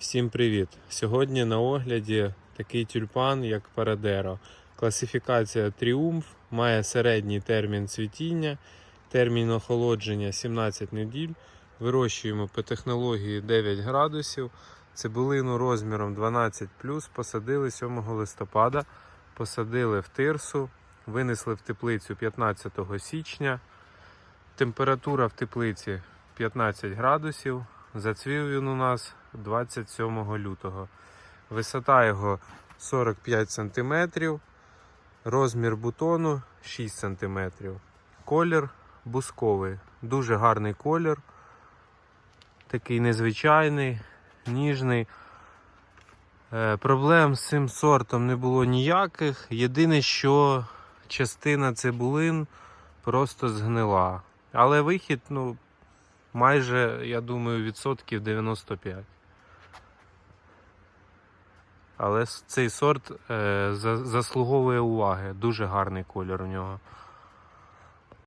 Всім привіт! Сьогодні на огляді такий тюльпан, як Парадеро. Класифікація Тріумф має середній термін цвітіння, термін охолодження 17 неділь. Вирощуємо по технології 9 градусів. Цибулину розміром 12 посадили 7 листопада, посадили в тирсу, винесли в теплицю 15 січня. Температура в теплиці 15 градусів. Зацвів він у нас 27 лютого. Висота його 45 см, розмір бутону 6 см. Колір бусковий. Дуже гарний колір. Такий незвичайний, ніжний. Е, Проблем з цим сортом не було ніяких. Єдине, що частина цибулин просто згнила. Але вихід, ну, майже, я думаю, відсотків 95. Але цей сорт е, заслуговує уваги. Дуже гарний колір у нього.